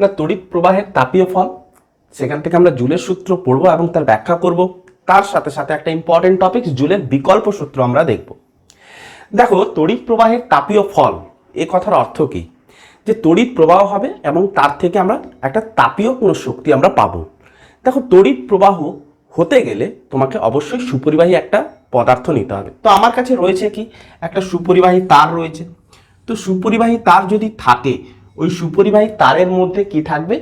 না, তড়িৎ প্রবাহের তাপীয় ফল। সেখান থেকে আমরা জুলের সূত্র পড়ব এবং তার ব্যাখ্যা করব। তার সাথে সাথে একটা ইম্পর্টেন্ট টপিক জুলের বিকল্প সূত্র আমরা দেখব। দেখো, তড়িৎ প্রবাহের তাপীয় ফল, এ কথার অর্থ কি? যে তড়িৎ প্রবাহ হবে এবং তার থেকে আমরা একটা তাপীয় কোনো শক্তি আমরা পাবো। দেখো, তড়িৎ প্রবাহ হতে গেলে তোমাকে অবশ্যই সুপরিবাহী একটা পদার্থ নিতে হবে। তো আমার কাছে রয়েছে কি? একটা সুপরিবাহী তার রয়েছে। তো সুপরিবাহী তার যদি থাকে ওই সুপরিবাহী তারের মধ্যে কি থাকবে?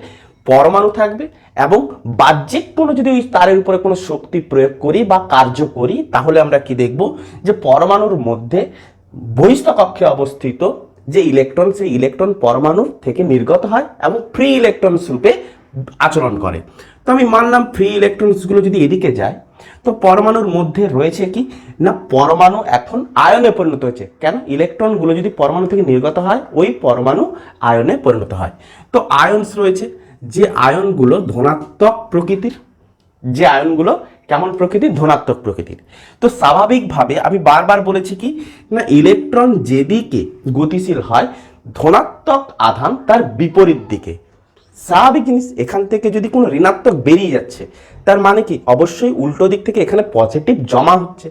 পরমাণু থাকবে এবং বাহ্যিক কোনো যদি ওই তারের উপরে কোনো শক্তি প্রয়োগ করি বা কার্য করি, তাহলে আমরা কি দেখব যে পরমাণুর মধ্যে বহিস্থ কক্ষে অবস্থিত যে ইলেকট্রন, সেই ইলেকট্রন পরমাণুর থেকে নির্গত হয় এবং ফ্রি ইলেকট্রনস রূপে আচরণ করে। তো আমি মানলাম ফ্রি ইলেকট্রনসগুলো যদি এদিকে যায় তো পরমাণুর মধ্যে রয়েছে কি? না, পরমাণু এখন আয়নে পরিণত হয়েছে। কেন? ইলেকট্রনগুলো যদি পরমাণু থেকে নির্গত হয়, ওই পরমাণু আয়নে পরিণত হয়। তো আয়নস রয়েছে, যে আয়নগুলো ধনাত্মক প্রকৃতির, যে আয়নগুলো কেমন প্রকৃতির? ধনাত্মক প্রকৃতির। তো স্বাভাবিকভাবে আমি বারবার বলেছি কি? না, ইলেকট্রন যেদিকে গতিশীল হয়, ধনাত্মক আধান তার বিপরীত দিকে। স্বাভাবিক জিনিস, এখান থেকে যদি কোনো ঋণাত্মক বেরিয়ে যাচ্ছে তার মানে কি? অবশ্যই উল্টো দিক থেকে এখানে পজিটিভ জমা হচ্ছে।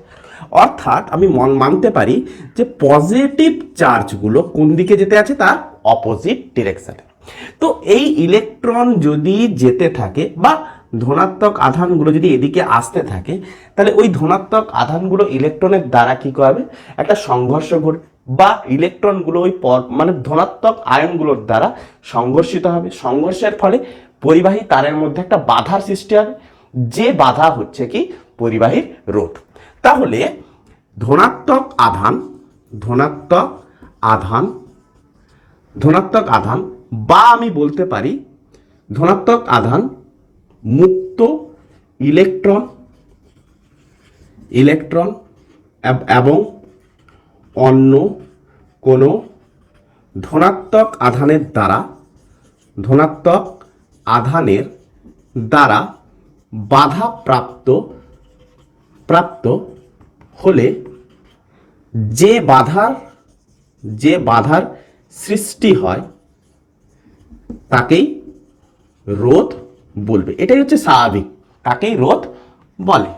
অর্থাৎ আমি মন মানতে পারি যে পজিটিভ চার্জগুলো কোন দিকে যেতে আছে? তার অপোজিট ডিরেকশনে তো এই ইলেকট্রন যদি যেতে থাকে বা ধনাত্মক আধানগুলো যদি এদিকে আসতে থাকে, তাহলে ওই ধনাত্মক আধানগুলো ইলেকট্রনের দ্বারা কি করবে? একটা সংঘর্ষ ঘটবে বা ইলেকট্রনগুলো ওই মানে ধনাত্মক আয়নগুলোর দ্বারা সংঘর্ষিত হবে। সংঘর্ষের ফলে পরিবাহী তারের মধ্যে একটা বাধার সৃষ্টি হবে। যে বাধা হচ্ছে কি পরিবাহীর রোধ। তাহলে ধনাত্মক আধান ধনাত্মক আধান ধনাত্মক আধান বা আমি বলতে পারি ধনাত্মক আধান মুক্ত ইলেকট্রন ইলেকট্রন এবং অন্য কোনো ধনাত্মক আধানের দ্বারা, ধনাত্মক আধানের দ্বারা বাধা প্রাপ্ত প্রাপ্ত হলে যে বাধার যে বাধার সৃষ্টি হয়, তাকেই রোধ বলবে। এটাই হচ্ছে স্বাভাবিক। তাকেই রোধ বলে।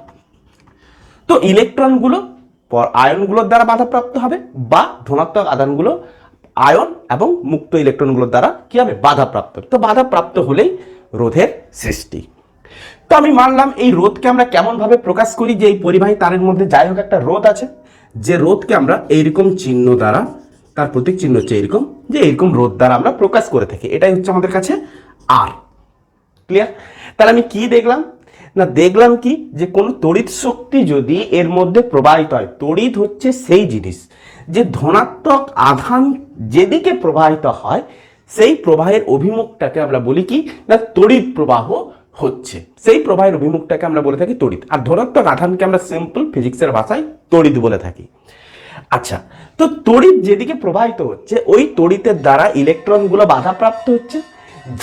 তো ইলেকট্রনগুলো প- আয়নগুলোর দ্বারা বাধাপ্রাপ্ত হবে বা ধনাত্মক আধানগুলো আয়ন এবং মুক্ত ইলেকট্রনগুলোর দ্বারা কি হবে? বাধাপ্রাপ্ত। তো বাধাপ্রাপ্ত হলেই রোধের সৃষ্টি। তো আমি মানলাম এই রোধকে আমরা কেমন ভাবে প্রকাশ করি যে এই পরিবাহী তারের মধ্যে যাই হোক একটা রোধ আছে, যে রোধকে আমরা এইরকম চিহ্ন দ্বারা, তার প্রতীক চিহ্ন হচ্ছে এরকম যে এরকম রোধ দ্বারা আমরা প্রকাশ করে থাকি। এটাই হচ্ছে আমাদের কাছে আর ক্লিয়ার তাহলে আমি কি দেখলাম? না, দেখলাম কি? যে কোনো তড়িৎ শক্তি যদি এর মধ্যে প্রবাহিত হয়, তড়িৎ হচ্ছে সেই জিনিস, যে ধনাত্মক আধান যেদিকে প্রবাহিত হয়, সেই প্রবাহের অভিমুখটাকে আমরা বলি কি? না, তড়িৎ প্রবাহ হচ্ছে। সেই প্রবাহের অভিমুখটাকে আমরা বলে থাকি তড়িৎ। আর ধনাত্মক আধানকে আমরা সিম্পল ফিজিক্সের ভাষায় তড়িৎ বলে থাকি। আচ্ছা তো তড়িৎ যেদিকে প্রবাহিত হচ্ছে, ওই তড়িতের দ্বারা ইলেকট্রনগুলো বাধাপ্রাপ্ত হচ্ছে।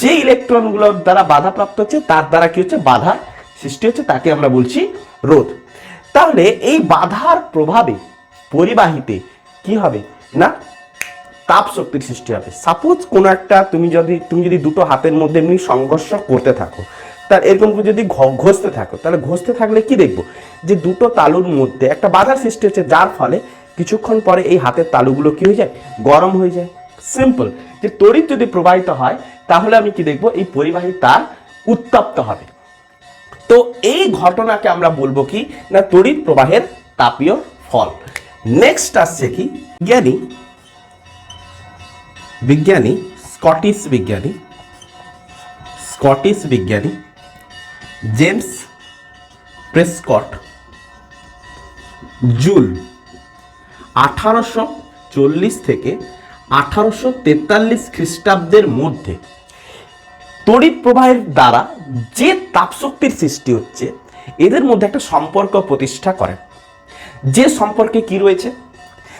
যে ইলেকট্রনগুলোর দ্বারা বাধাপ্রাপ্ত হচ্ছে, তার দ্বারা কি হচ্ছে? বাধা সৃষ্টি হচ্ছে, তাকে আমরা বলছি রোধ। তাহলে এই বাধার প্রভাবে পরিবাহিতে কি হবে? না, তাপ শক্তির সৃষ্টি হবে। সাপোজ কোনো একটা, তুমি যদি তুমি যদি দুটো হাতের মধ্যে এমনি সংঘর্ষ করতে থাকো তার এরকম যদি ঘষতে থাকো, তাহলে ঘষতে থাকলে কি দেখব? যে দুটো তালুর মধ্যে একটা বাধার সৃষ্টি হচ্ছে, যার ফলে কিছুক্ষণ পরে এই হাতের তালুগুলো কি হয়ে যায়? গরম হয়ে যায়। সিম্পল যে তড়িৎ যদি প্রবাহিত হয়, তাহলে আমি কি দেখব? এই পরিবাহী তার উত্তপ্ত হবে। তো এই ঘটনাকে আমরা বলব কি? না, তড়িৎ প্রবাহের তাপীয় ফল। নেক্সট আসছে কি? জ্ঞানী বিজ্ঞানী স্কটিশ বিজ্ঞানী স্কটিশ বিজ্ঞানী জেমস প্রেসকট, জুল আঠারোশো চল্লিশ থেকে আঠারোশো তেতাল্লিশ খ্রিস্টাব্দের মধ্যে তড়িৎ প্রবাহের দ্বারা যে তাপশক্তির সৃষ্টি হচ্ছে, এদের মধ্যে একটা সম্পর্ক প্রতিষ্ঠা করেন। যে সম্পর্কে কি রয়েছে?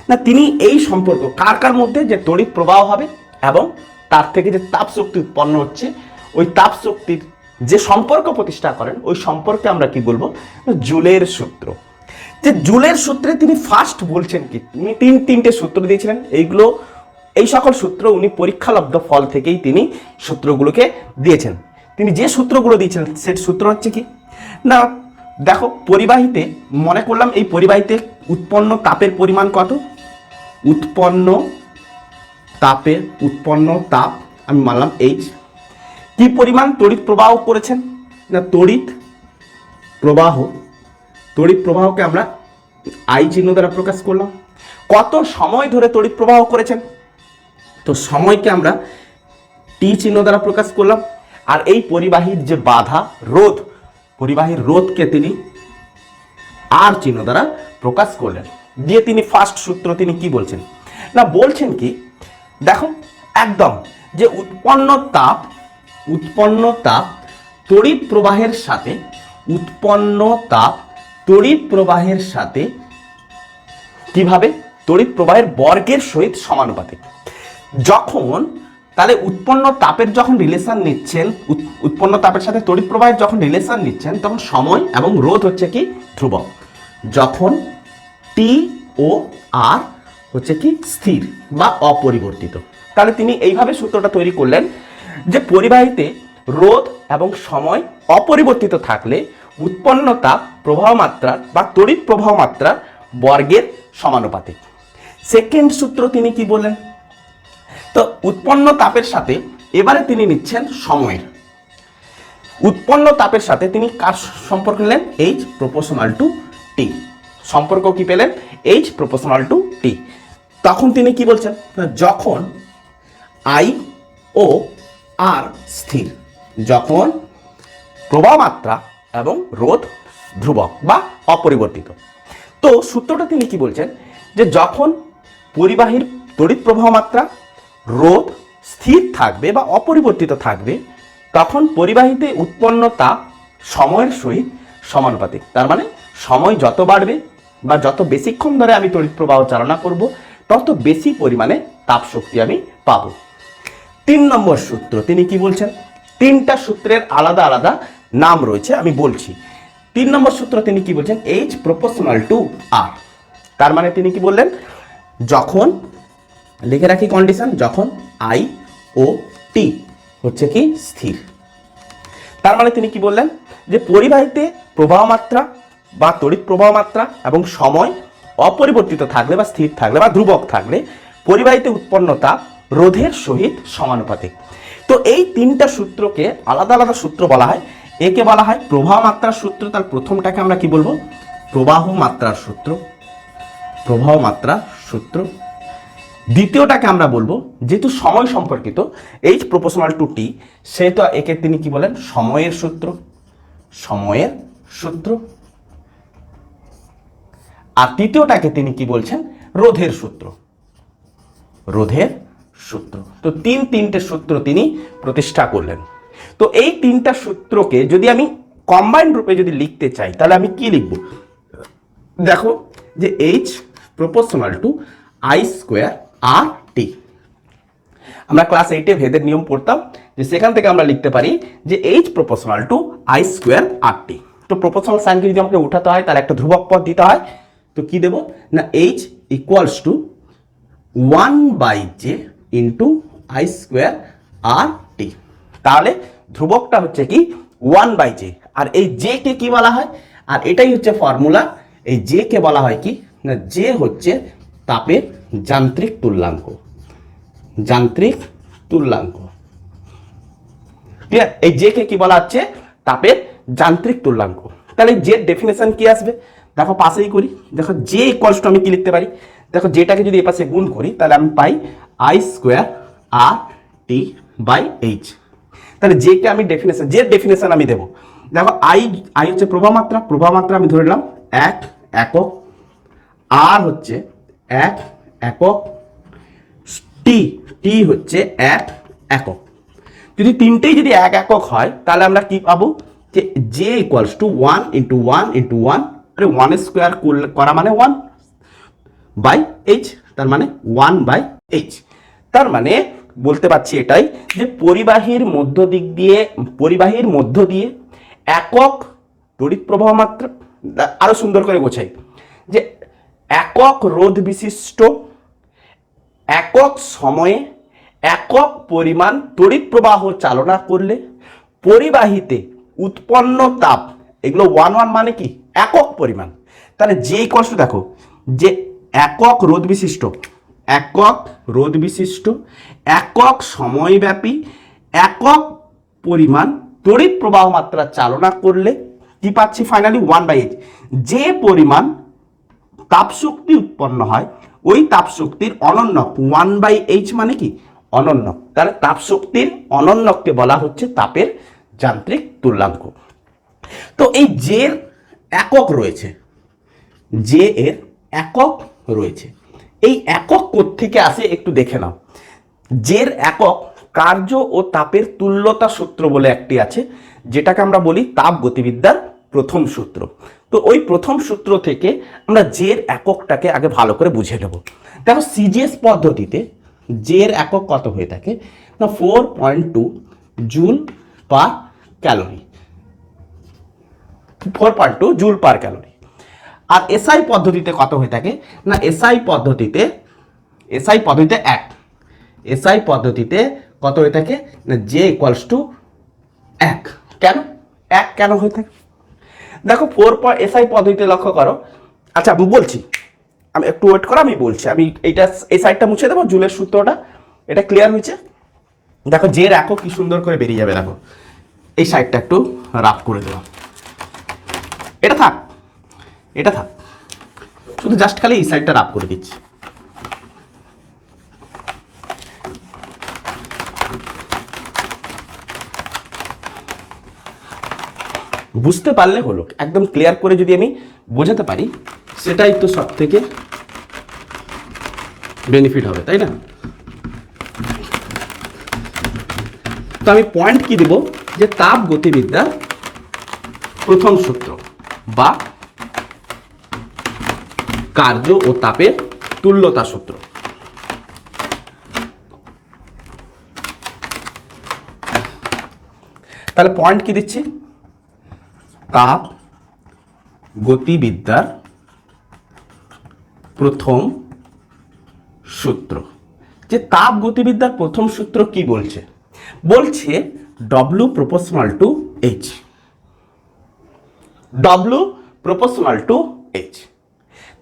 না, তিনি এই সম্পর্ক, কার কার মধ্যে যে তড়িৎ প্রবাহ হবে এবং তার থেকে যে তাপশক্তি উৎপন্ন হচ্ছে, ওই তাপ শক্তির যে সম্পর্ক প্রতিষ্ঠা করেন, ওই সম্পর্কে আমরা কি বলব? জুলের সূত্র। যে জুলের সূত্রে তিনি ফার্স্ট বলছেন কি? তিনি তিন, তিনটে সূত্র দিয়েছিলেন। এইগুলো, এই সকল সূত্র উনি পরীক্ষালব্ধ ফল থেকেই তিনি সূত্রগুলোকে দিয়েছেন। তিনি যে সূত্রগুলো দিয়েছেন সে সূত্র হচ্ছে কি? না, দেখো, পরিবাহীতে, মনে করলাম এই পরিবাহীতে উৎপন্ন তাপের পরিমাণ কত? উৎপন্ন তাপের, উৎপন্ন তাপ, আমি মানলাম এইচ কি পরিমাণ তড়িৎ প্রবাহ করেছেন? না, তড়িৎ প্রবাহ, তড়িৎ প্রবাহকে আমরা আই চিহ্ন দ্বারা প্রকাশ করলাম। কত সময় ধরে তড়িৎ প্রবাহ করেছেন? তো সময়কে আমরা টি চিহ্ন দ্বারা প্রকাশ করলাম। আর এই পরিবাহীর যে বাধা, রোধ, পরিবাহীর রোধকে তিনি আর চিহ্ন দ্বারা প্রকাশ করলেন। দিয়ে তিনি ফার্স্ট সূত্র তিনি কি বলছেন? না, বলছেন কি দেখো একদম যে উৎপন্ন তাপ উৎপন্ন তাপ তড়িৎ প্রবাহের সাথে, উৎপন্ন তাপ তড়িৎ প্রবাহের সাথে কীভাবে? তড়িৎ প্রবাহের বর্গের সহিত সমানুপাতিক। যখন তাহলে উৎপন্ন তাপের যখন রিলেশন নিচ্ছেন উৎপন্ন তাপের সাথে তড়িৎ প্রবাহের যখন রিলেশন নিচ্ছেন, তখন সময় এবং রোধ হচ্ছে কি? ধ্রুবক। যখন টি ও আর হচ্ছে কি? স্থির বা অপরিবর্তিত। তাহলে তিনি এইভাবে সূত্রটা তৈরি করলেন যে পরিবাহীতে রোধ এবং সময় অপরিবর্তিত থাকলে উৎপন্ন তাপ প্রবাহ মাত্রা বা তড়িৎ প্রবাহ মাত্রা বর্গের সমানুপাতিক। সেকেন্ড সূত্র তিনি কি বললেন? তো উৎপন্ন তাপের সাথে এবারে তিনি নিচ্ছেন সময়ের। উৎপন্ন তাপের সাথে তিনি কার সম্পর্ক নিলেন? এইচ প্রপোশনাল টু টি সম্পর্ক কি পেলেন? এইচ প্রপোশনাল টু টি তখন তিনি কি বলছেন? যখন আই ও আর স্থির, যখন প্রবাহ মাত্রা এবং রোধ ধ্রুবক বা অপরিবর্তিত। তো সূত্রটা তিনি কি বলছেন? যে যখন পরিবাহীর তড়িৎ প্রবাহ মাত্রা রোধ স্থির থাকবে বা অপরিবর্তিত থাকবে, তখন পরিবাহীতে উৎপন্ন তাপ সময়ের সহিত সমানুপাতিক। তার মানে সময় যত বাড়বে বা যত বেশিক্ষণ ধরে আমি তড়িৎ প্রবাহ চালনা করব, তত বেশি পরিমাণে তাপ শক্তি আমি পাবো। তিন নম্বর সূত্র, তিনি কি বলছেন? তিনটা সূত্রের আলাদা আলাদা নাম রয়েছে, আমি বলছি। তিন নম্বর সূত্র, তিনি কি বলছেন? এইচ প্রপোর্শনাল টু আর তার মানে তিনি কি বললেন? যখন, লিখে রাখি কন্ডিশন যখন আই ও টি হচ্ছে কি স্থির। তার মানে তিনি কি বললেন? যে পরিবাহীতে প্রবাহ মাত্রা বা তড়িৎ প্রবাহ মাত্রা এবং সময় অপরিবর্তিত থাকলে বা স্থির থাকলে বা ধ্রুবক থাকলে পরিবাহীতে উৎপন্ন তাপ রোধের সহিত সমানুপাতিক। তো এই তিনটা সূত্রকে আলাদা আলাদা সূত্র বলা হয়। একে বলা হয় প্রবাহ মাত্রার সূত্র। তার প্রথমটাকে আমরা কি বলব? প্রবাহ মাত্রার সূত্র। প্রবাহ মাত্রার সূত্র। দ্বিতীয়টাকে আমরা বলব, যেহেতু সময় সম্পর্কিত এইচ প্রপোর্শনাল টু টি সেহেতু একে তিনি কি বলেন? সময়ের সূত্র। সময়ের সূত্র। আর তৃতীয়টাকে তিনি কি বলছেন? রোধের সূত্র। রোধের সূত্র। তো তিন তিনটে সূত্র তিনি প্রতিষ্ঠা করলেন। তো এই তিনটা সূত্রকে যদি আমি কম্বাইন্ড রূপে যদি লিখতে চাই, তাহলে আমি কি লিখব? দেখো যে H proportional to I square R T আমরা ক্লাস এইটে ভেদের নিয়ম পড়তাম যে সেখান থেকে আমরা লিখতে পারি যে H proportional to I square R T তো প্রপোর্শনাল সাইনকে যদি আমাকে উঠাতে হয়, তাহলে একটা ধ্রুবক পদ দিতে হয়। তো কি দেবো? না H equals to one by J into I square R T তাহলে ধ্রুবকটা হচ্ছে কি ওয়ান বাই জে আর এই জে কে কি বলা হয়? আর এটাই হচ্ছে ফর্মুলা এই জে কে বলা হয় কি? না জে হচ্ছে তাপের যান্ত্রিক তুল্যাঙ্ক। যান্ত্রিক তুল্যাঙ্ক। ক্লিয়ার এই জে কে কি বলা হচ্ছে? তাপের যান্ত্রিক তুল্যাঙ্ক। তাহলে জের ডেফিনেশন কি আসবে? দেখো, পাশেই করি। দেখো জে ইকুয়ালস টু আমি কি লিখতে পারি? দেখো, যেটাকে যদি এপাশে গুণ করি, তাহলে আমি পাই I square R T by H তাহলে কে আমি ডেফিনেশন যে ডেফিনেশন আমি দেবো, দেখো আই আই হচ্ছে প্রবাহ মাত্রা প্রবাহ মাত্রা আমি ধরে নিলাম এক একক আর হচ্ছে এক একক টি টি হচ্ছে এক একক। যদি তিনটেই যদি এক একক হয়, তাহলে আমরা কি পাবো? যে J equals to one into one into one আরে ওয়ান স্কোয়ার করা মানে ওয়ান বাই এইচ তার মানে ওয়ান বাই এইচ তার মানে বলতে পারছি এটাই যে পরিবাহীর মধ্য দিক দিয়ে, পরিবাহীর মধ্য দিয়ে একক তড়িৎ প্রবাহ মাত্রা, আরও সুন্দর করে গোছাই, যে একক রোধ বিশিষ্ট, একক সময়ে একক পরিমাণ তড়িৎ প্রবাহ চালনা করলে পরিবাহীতে উৎপন্ন তাপ, এগুলো ওয়ান ওয়ান মানে কি? একক পরিমাণ। তাহলে যেই কষ্ট দেখো, যে একক রোধ বিশিষ্ট। একক রোধ বিশিষ্ট, একক সময়ব্যাপী, একক পরিমাণ তড়িৎ প্রবাহ মাত্রা চালনা করলে কি পাচ্ছি ফাইনালি ওয়ান বাই এইচ যে পরিমাণ তাপশক্তি উৎপন্ন হয়, ওই তাপশক্তির অনন্যক। ওয়ান বাই এইচ মানে কি? অনন্যক। তাহলে তাপশক্তির অনন্যককে বলা হচ্ছে তাপের যান্ত্রিক তুল্যাঙ্ক। তো এই জের একক রয়েছে, যে এর একক রয়েছে। এই একক থেকে আসে একটু দেখে নাও। জের একক কার্য ও তাপের তুল্যতা সূত্র বলে একটি আছে, যেটাকে আমরা বলি তাপ গতিবিদ্যার প্রথম সূত্র। তো ওই প্রথম সূত্র থেকে আমরা জের এককটাকে আগে ভালো করে বুঝে নেব। দেখো সিজিএস পদ্ধতিতে জের একক কত হয়ে থাকে? না, four point two joule per calorie. Four point two joule per calorie. আর এসআই পদ্ধতিতে কত হয়ে থাকে? না এসআই পদ্ধতিতে এসআই পদ্ধতিতে এক। এসআই পদ্ধতিতে কত হয়ে থাকে? না জে ইকুয়ালস টু এক। কেন? এক কেন হয়ে থাকে? দেখো ফোর পয়েন্ট এসআই পদ্ধতিতে লক্ষ্য করো। আচ্ছা আমি বলছি। আমি একটু ওয়েট করো, আমি বলছি। আমি এইটা এই সাইডটা মুছে দেবো, জুলের সূত্রটা। এটা ক্লিয়ার হয়েছে? দেখো জের একক কি সুন্দর করে বেরিয়ে যাবে, দেখো। এই সাইডটা একটু রাফ করে দেবো। এটা থাক। এটা থাক। শুধু জাস্ট খালি এই সাইডটা রাফ করে দিচ্ছি। বুঝতে পারলে হলো, একদম ক্লিয়ার করে যদি আমি বোঝাতে পারি, সেটাই তো সব থেকে বেনিফিট হবে, তাই না? তো আমি পয়েন্ট কি দেব? যে তাপ গতিবিদ্যা প্রথম সূত্র বা কার্য ও তাপের তুল্যতা সূত্র। তাহলে পয়েন্ট কি দিচ্ছি? তাপ, গতিবিদ্যার প্রথম সূত্র। যে তাপ, গতিবিদ্যার প্রথম সূত্র কি বলছে? বলছে W proportional to H W proportional to H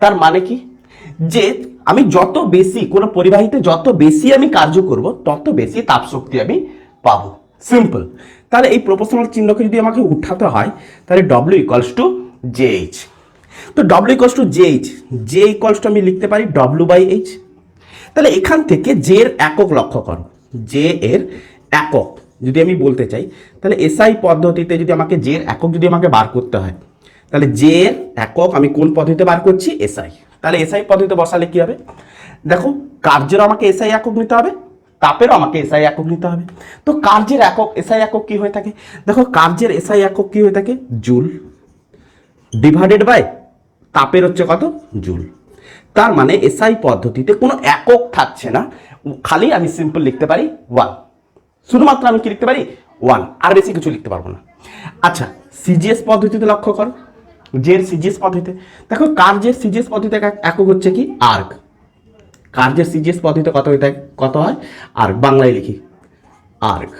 তার মানে কি? যে আমি যত বেশি, কোনো পরিবাহীতে যত বেশি আমি কার্য করব, তত বেশি তাপ শক্তি আমি পাবো। সিম্পল তাহলে এই প্রপোর্শনাল চিহ্নকে যদি আমাকে উঠাতে হয়, তাহলে W equals to J H তো W equals to J H J equals to আমি লিখতে পারি ডব্লিউ বাই এইচ তাহলে এখান থেকে জে এর একক লক্ষ্য করো। জে এর একক, যদি আমি বলতে চাই, তাহলে এসআই পদ্ধতিতে যদি আমাকে জে এর একক যদি আমাকে বার করতে হয় তাহলে জে একক আমি কোন পদ্ধতিতে বার করছি? এসআই তাহলে এসআই পদ্ধতিতে বসালে কি হবে? দেখো কার্যের আমাকে এসআই একক নিতে হবে, তাপেরও আমাকে এসআই একক নিতে হবে। তো কার্যের একক এসআই একক কি হয়ে থাকে? দেখো, কার্যের এসআই একক কি হয়ে থাকে? জুল। ডিভাইডেড বাই তাপের হচ্ছে কত? জুল। তার মানে এসআই পদ্ধতিতে কোনো একক থাকছে না। খালি আমি সিম্পল লিখতে পারি ওয়ান শুধুমাত্র আমি কি লিখতে পারি? ওয়ান আর বেশি কিছু লিখতে পারব না। আচ্ছা সিজিএস পদ্ধতিতে লক্ষ্য করো। জের সিজিএস পদ্ধতিতে। দেখো কার্যের সিজিএস পদ্ধতিতে এক- একক হচ্ছে কি? আর্ক কার্যের সিজিএস পদ্ধতিতে কত হয়ে থাকে কত হয়? আর্ক বাংলায় লিখি। আর্ক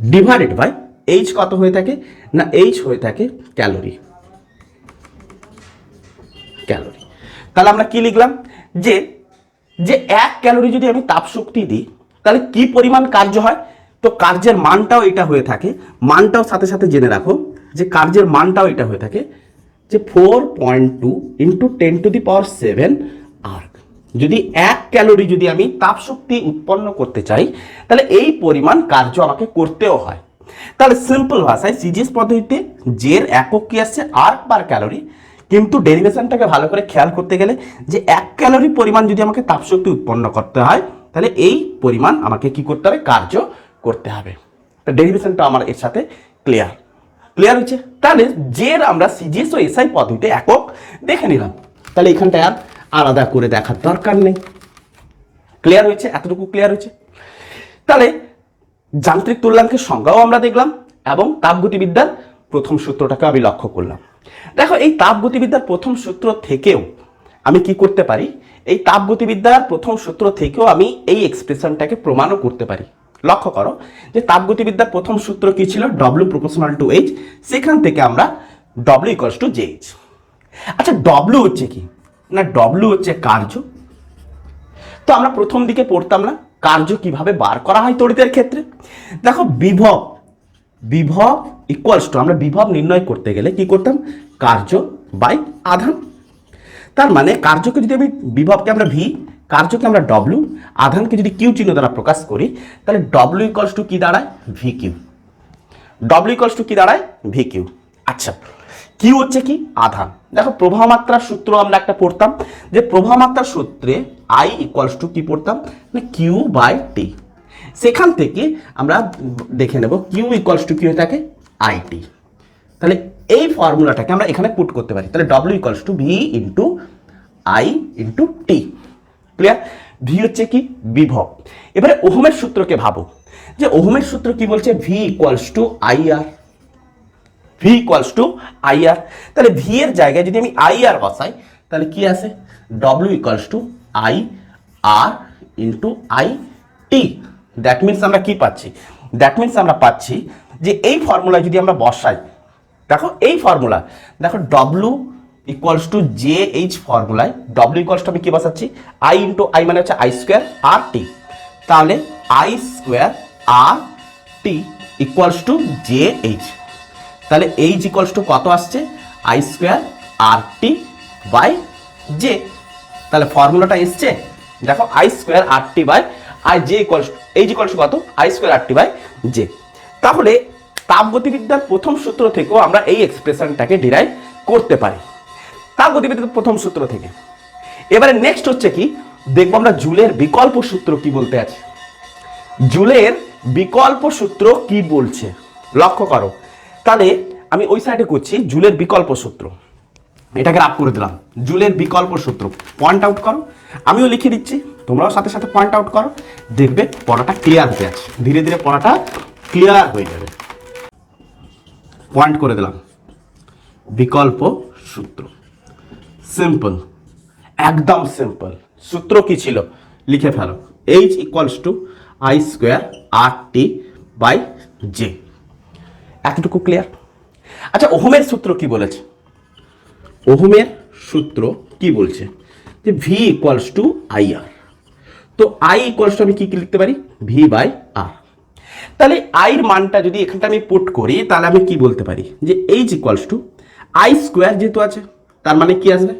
ডিভাইডেড বাই এইচ কত হয়ে থাকে? না এইচ হয়ে থাকে ক্যালোরি ক্যালোরি তাহলে আমরা কি লিখলাম? যে যে এক ক্যালোরি যদি আমি তাপ শক্তি দিই, তাহলে কি পরিমাণ কার্য হয়? তো কার্যের মানটাও এটা হয়ে থাকে। মানটাও সাথে সাথে জেনে রাখো। যে কার্যের মানটাও এটা হয়ে থাকে, যে four point two into ten to the power seven erg যদি এক ক্যালোরি যদি আমি তাপ শক্তি উৎপন্ন করতে চাই, তাহলে এই পরিমাণ কার্য আমাকে করতেও হয়। তাহলে সিম্পল ভাষায় সিজিএস পদ্ধতিতে জের একক কি আসছে? আর্ক পার ক্যালোরি কিন্তু ডেরিভেশনটাকে ভালো করে খেয়াল করতে গেলে যে এক ক্যালোরি পরিমাণ যদি আমাকে তাপশক্তি উৎপন্ন করতে হয়, তাহলে এই পরিমাণ আমাকে কি করতে হবে? কার্য করতে হবে। ডেরিভেশনটা আমার এর সাথে ক্লিয়ার ক্লিয়ার হচ্ছে তাহলে জের আমরা সিজিএস ও এসআই পদ্ধতিতে একক দেখে নিলাম। তাহলে এখানটায় আর আলাদা করে দেখার দরকার নেই। ক্লিয়ার হয়েছে? এতটুকু ক্লিয়ার হয়েছে? তাহলে যান্ত্রিক তুল্যাঙ্কের সংজ্ঞাও আমরা দেখলাম এবং তাপগতিবিদ্যার প্রথম সূত্রটাকে আমি লক্ষ্য করলাম। দেখো, এই তাপগতিবিদ্যার প্রথম সূত্র থেকেও আমি কি করতে পারি? এই তাপগতিবিদ্যার প্রথম সূত্র থেকেও আমি এই এক্সপ্রেশনটাকে প্রমাণও করতে পারি। লক্ষ্য করো যে তাপগতিবিদ্যার প্রথম সূত্র কি ছিল? ডব্লিউ প্রপোর্শনাল টু এইচ সেখান থেকে আমরা W equals to J H আচ্ছা ডব্লিউ হচ্ছে কি? না ডব্লিউ হচ্ছে কার্য। তো আমরা প্রথম দিকে পড়তাম না, কার্য কীভাবে বার করা হয় তড়িতের ক্ষেত্রে? দেখো, বিভব বিভব ইকুয়ালস টু আমরা বিভব নির্ণয় করতে গেলে কি করতাম? কার্য বাই আধান। তার মানে কার্যকে যদি আমি বিভবকে আমরা ভি কার্যকে আমরা ডব্লিউ আধানকে যদি কিউ চিহ্ন দ্বারা প্রকাশ করি, তাহলে ডব্লিউ ইকলস টু কি দাঁড়ায়? V Q W equals to কি দাঁড়ায়? ভি কিউ আচ্ছা কিউ হচ্ছে কি? আধান। দেখো প্রবাহ মাত্রার সূত্র আমরা একটা পড়তাম, যে প্রবাহ মাত্রার সূত্রে আই ইকুয়ালস টু কি পড়তাম? না কিউ বাই টি সেখান থেকে আমরা দেখে নেব কিউ ইকুয়ালস টু কি হয়ে থাকে? আই টি তাহলে এই ফর্মুলাটাকে আমরা এখানে পুট করতে পারি। তাহলে W equals to V into I into T clear V হচ্ছে কি? বিভব। এবারে ওহমের সূত্রকে ভাবো। যে ওহমের সূত্র কি বলছে? V equals to I R V equals to I R তাহলে ভি এর জায়গায় যদি আমি আই আর বসাই, তাহলে কি আছে? W equals to I R into I T that means আমরা কি পাচ্ছি? দ্যাট মিনস আমরা পাচ্ছি যে এই ফর্মুলায় যদি আমরা বসাই, দেখো এই ফর্মুলা দেখো W equals to J H ফর্মুলায় W equals to আমি কি বসাচ্ছি? আই ইন্টু আই মানে হচ্ছে আই স্কোয়ার আর টি তাহলে I square R T equals to J H তাহলে এইচ ইকুয়ালস টু কত আসছে? I square R T by J তাহলে ফর্মুলাটা এসছে? দেখো I square R T by I J equals H equals কত? I square R T by J তাহলে তাপগতিবিদ্যার প্রথম সূত্র থেকেও আমরা এই এক্সপ্রেশনটাকে ডিরাইভ করতে পারি। তাপগতিবিদ্যার প্রথম সূত্র থেকে। এবারে নেক্সট হচ্ছে কি, দেখব আমরা জুলের বিকল্প সূত্র কি বলতে আছে। জুলের বিকল্প সূত্র কি বলছে? লক্ষ্য করো। তাহলে আমি ওই সাইডে করছি, জুলের বিকল্প সূত্র। এটাকে রাপ করে দিলাম। জুলের বিকল্প সূত্র। পয়েন্ট আউট করো। আমিও লিখে দিচ্ছি, তোমরাও সাথে সাথে পয়েন্ট আউট করো। দেখবে পড়াটা ক্লিয়ার হয়ে যাচ্ছে। ধীরে ধীরে পড়াটা ক্লিয়ার হয়ে যাবে। পয়েন্ট করে দিলাম। বিকল্প সূত্র। সিম্পল একদম সিম্পল সূত্র কি ছিল? লিখে ফেলো। H equals to I square R T by J এতটুকু ক্লিয়ার আচ্ছা ওহমের সূত্র কি বলেছে? ওহমের সূত্র কি বলছে? যে V equals to I R তো আই ইকুয়ালস টু আমি কি কি লিখতে পারি? ভি বাই আর তাহলে আইর মানটা যদি এখানটা আমি পুট করি, তাহলে আমি কি বলতে পারি? যে H equals to I square যেহেতু আছে, তার মানে কি আসবে?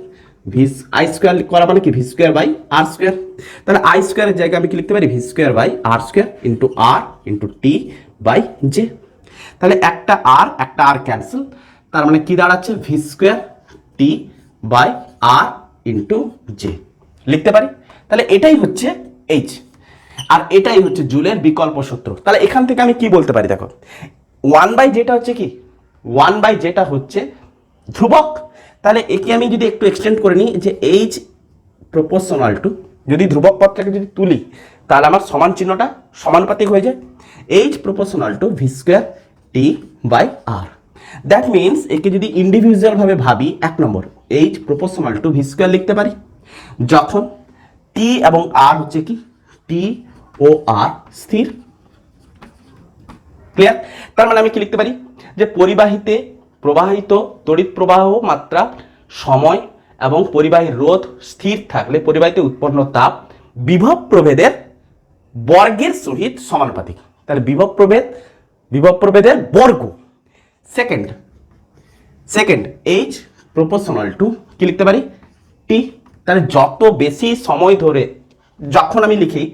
ভি আই স্কোয়ার করা মানে কি? V square by R square. তাহলে আই স্কোয়ারের জায়গায় আমি কি লিখতে পারি? V square by R square into R into T by J তাহলে একটা আর একটা আর ক্যান্সেল তার মানে কি দাঁড়াচ্ছে? V square T by R into J লিখতে পারি? তাহলে এটাই হচ্ছে এইচ আর এটাই হচ্ছে জুলের বিকল্প সূত্র। তাহলে এখান থেকে আমি কি বলতে পারি? দেখো ওয়ান বাই যেটা হচ্ছে কি? ওয়ান বাই যেটা হচ্ছে ধ্রুবক। তাহলে একে আমি যদি একটু এক্সটেন্ড করে নিই যে এইচ প্রপোর্শনাল টু যদি ধ্রুবক পদটাকে যদি তুলি, তাহলে আমার সমান চিহ্নটা সমানুপাতিক হয়ে যায়। H proportional to V square T by R that means একে যদি ইন্ডিভিজুয়ালভাবে ভাবি এক নম্বর H proportional to V square লিখতে পারি। যখন টি এবং আর হচ্ছে কি? টি ও আর স্থির। ক্লিয়ার তার মানে আমি কি লিখতে পারি? যে পরিবাহিতে প্রবাহিত তড়িৎ প্রবাহ মাত্রা, সময় এবং পরিবাহী রোধ স্থির থাকলে পরিবাহিতে উৎপন্ন তাপ বিভব প্রভেদের বর্গের সহিত সমানুপাতিক। তাহলে বিভব প্রভেদ, বিভব প্রভেদের বর্গ। Second second H proportional to কি লিখতে পারি? টি তাহলে যত বেশি সময় ধরে, যখন আমি লিখি,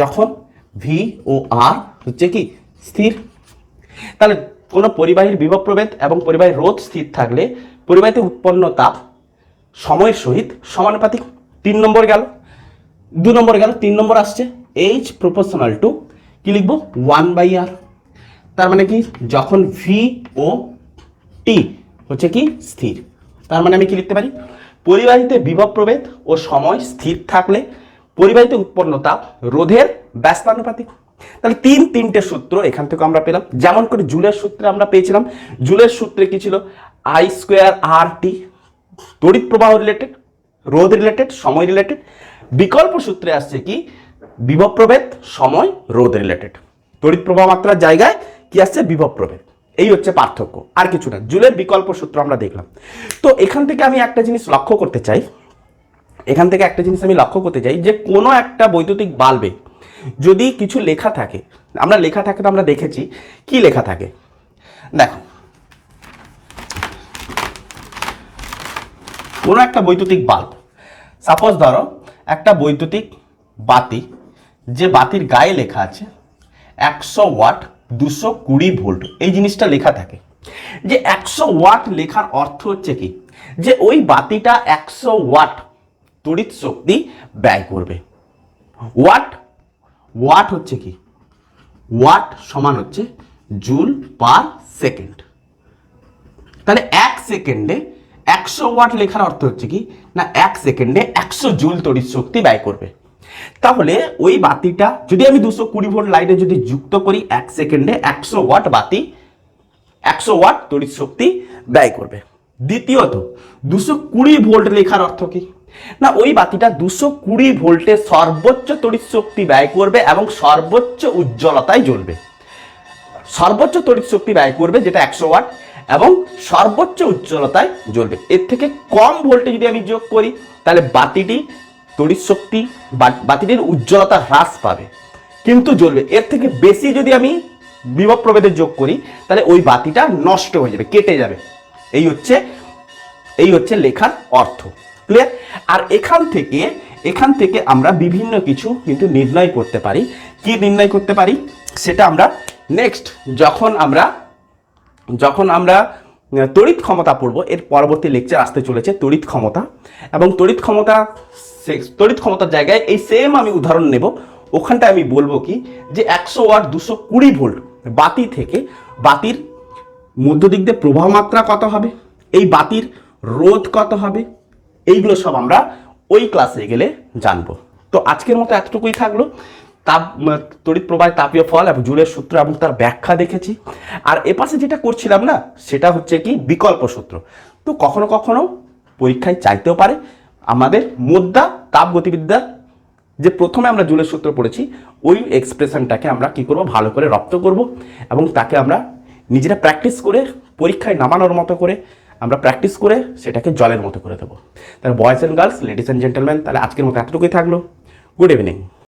যখন ভি ও আর হচ্ছে কি? স্থির। তাহলে কোনো পরিবাহীর বিভব প্রভেদ এবং পরিবাহীর রোধ স্থির থাকলে পরিবাহীতে উৎপন্ন তাপ সময়ের সহিত সমানুপাতিক তিন নম্বর গেল। দু নম্বর গেল, তিন নম্বর আসছে এইচ প্রপোর্শনাল টু কি লিখব? ওয়ান বাই আর তার মানে কি? যখন ভি ও টি হচ্ছে কি? স্থির। তার মানে আমি কি লিখতে পারি? পরিবাহিতে বিভব প্রভেদ ও সময় স্থির থাকলে পরিবাহিতে উৎপন্ন তাপ রোধের ব্যস্তানুপাতিক। তাহলে তিন তিনটে সূত্র এখান থেকে আমরা পেলাম। যেমন করে জুলের সূত্রে আমরা পেয়েছিলাম। জুলের সূত্রে কি ছিল? আই স্কোয়ার আর টি তড়িৎ প্রবাহ রিলেটেড রোধ রিলেটেড সময় রিলেটেড বিকল্প সূত্রে আসছে কি? বিভব প্রভেদ সময়, রোধ রিলেটেড তড়িৎ প্রবাহ মাত্রার জায়গায় কি আসছে? বিভব প্রভেদ এই হচ্ছে পার্থক্য। আর কিছু না। জুলের বিকল্প সূত্র আমরা দেখলাম। তো এখান থেকে আমি একটা জিনিস লক্ষ্য করতে চাই। এখান থেকে একটা জিনিস আমি লক্ষ্য করতে চাই যে কোনো একটা বৈদ্যুতিক বাল্বে যদি কিছু লেখা থাকে, আমরা লেখা থাকে তো আমরা দেখেছি, কি লেখা থাকে? দেখো। কোনো একটা বৈদ্যুতিক বাল্ব সাপোজ ধরো একটা বৈদ্যুতিক বাতি, যে বাতির গায়ে লেখা আছে, একশো ওয়াট দুশো কুড়ি ভোল্ট, এই জিনিসটা লেখা থাকে। যে একশো ওয়াট লেখার অর্থ হচ্ছে কি? যে ওই বাতিটা একশো ওয়াট, তড়িৎ শক্তি ব্যয় করবে। ওয়াট ওয়াট হচ্ছে কি? ওয়াট সমান হচ্ছে জুল পার সেকেন্ড। তাহলে এক সেকেন্ডে একশো ওয়াট লেখার অর্থ হচ্ছে কি? না, এক সেকেন্ডে একশো জুল তড়িৎ শক্তি ব্যয় করবে। তাহলে ওই বাতিটা যদি আমি দুশো কুড়ি ভোল্ট লাইনে যদি যুক্ত করি, এক সেকেন্ডে একশো ওয়াট বাতি, একশো ওয়াট তড়িৎ শক্তি ব্যয় করবে। দ্বিতীয়ত, দুশো কুড়ি ভোল্ট লেখার অর্থ কি? না, ওই বাতিটা দুশো কুড়ি ভোল্টে সর্বোচ্চ তড়িৎ শক্তি ব্যয় করবে এবং সর্বোচ্চ উজ্জ্বলতায় জ্বলবে। সর্বোচ্চ তড়িৎ শক্তি ব্যয় করবে যেটা একশো ওয়াট এবং সর্বোচ্চ উজ্জ্বলতায় জ্বলবে। এর থেকে কম ভোল্টে যদি আমি যোগ করি, তাহলে বাতিটি তড়িৎ শক্তি বাতিটির উজ্জ্বলতা হ্রাস পাবে, কিন্তু জ্বলবে। এর থেকে বেশি যদি আমি বিভব প্রভেদের যোগ করি, তাহলে ওই বাতিটা নষ্ট হয়ে যাবে, কেটে যাবে। এই হচ্ছে এই হচ্ছে লেখার অর্থ। ক্লিয়ার আর এখান থেকে এখান থেকে আমরা বিভিন্ন কিছু কিন্তু নির্ণয় করতে পারি। কি নির্ণয় করতে পারি? সেটা আমরা নেক্সট যখন আমরা যখন আমরা তড়িৎ ক্ষমতা পড়ব, এর পরবর্তী লেকচার আসতে চলেছে তড়িৎ ক্ষমতা। এবং তড়িৎ ক্ষমতা তড়িৎ ক্ষমতার জায়গায় এই সেম আমি উদাহরণ নেব। ওখানটায় আমি বলব কি? যে একশো ওয়াট দুশো কুড়ি ভোল্ট বাতি থেকে, বাতির মধ্য দিক দিয়ে প্রবাহ মাত্রা কত হবে? এই বাতির রোধ কত হবে? এইগুলো সব আমরা ওই ক্লাসে গেলে জানব। তো আজকের মতো এতটুকুই থাকল। তাপ তড়িৎ প্রবাহ তাপীয় ফল এবং জুড়ের সূত্র এবং তার ব্যাখ্যা দেখেছি। আর এপাশে যেটা করছিলাম না, সেটা হচ্ছে কি বিকল্প সূত্র। তো কখনো কখনো পরীক্ষায় চাইতেও পারে। আমাদের মুদ্রা তাপ গতিবিদ্যা, যে প্রথমে আমরা জুলের সূত্র পড়েছি, ওই এক্সপ্রেশনটাকে আমরা কি করব? ভালো করে রপ্ত করব এবং তাকে আমরা নিজেরা প্র্যাকটিস করে পরীক্ষায় নামানোর মতো করে আমরা প্র্যাকটিস করে সেটাকে জলের মতো করে দেবো। তাহলে boys and girls ladies and gentleman তাহলে আজকের মতো এতটুকুই থাকল। Good evening